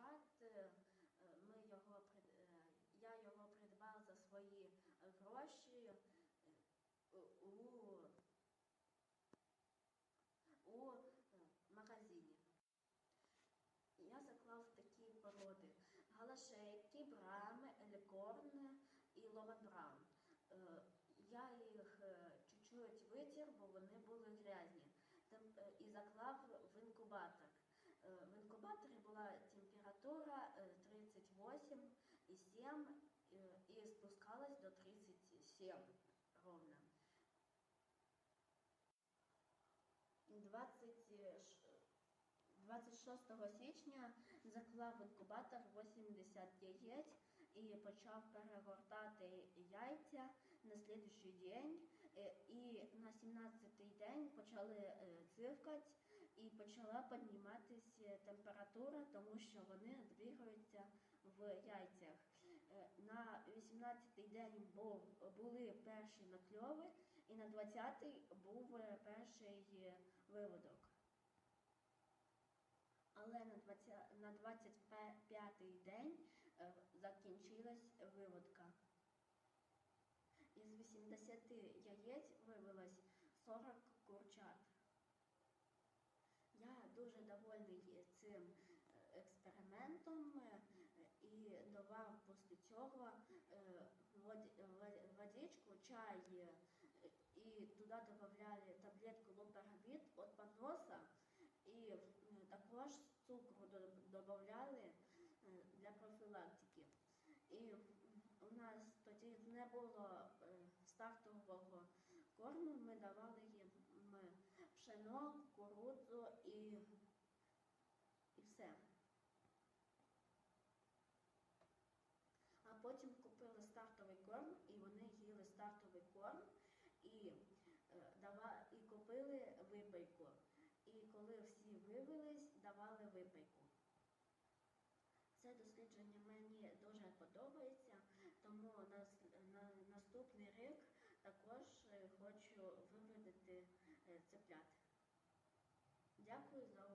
Янчат. Е, ми його е, я його придбала за свої гроші е, у, у магазині. Я заклав такі породи галашейки, брами, елікорни і ловенбрам. Я їх чуть-чуть витір, бо вони були грязні, і заклав в інкубатор. В інкубаторі була 37 ровно. 20, 26 січня заклав інкубатор 80 яєць і почав перегортати яйця на слідуючий день. Е, І на 17-й день почали е, цивкати і почала підніматися температура, тому що вони двигаються в яйцях. На 18-й день були перші накльови, і на 20-й був е, перший е, виводок. Але на 20, на 25-й день е, закінчилась виводка. Із 80 яєць вивелось 40 курчат. Я дуже довольний цим експериментом і після цього водичку, чай і туди додавали таблетку лоперавіт від поноса і е, також цукру додавали е, для профілактики. І у нас тоді не було стартового корму, ми давали їм м, потім купили стартовий корм, і вони їли стартовий корм і, е, дава, і купили випийку. І коли всі вивелись, давали випийку. Це дослідження мені дуже подобається, тому на, на наступний рік також е, хочу виведити е, цеплят. Дякую за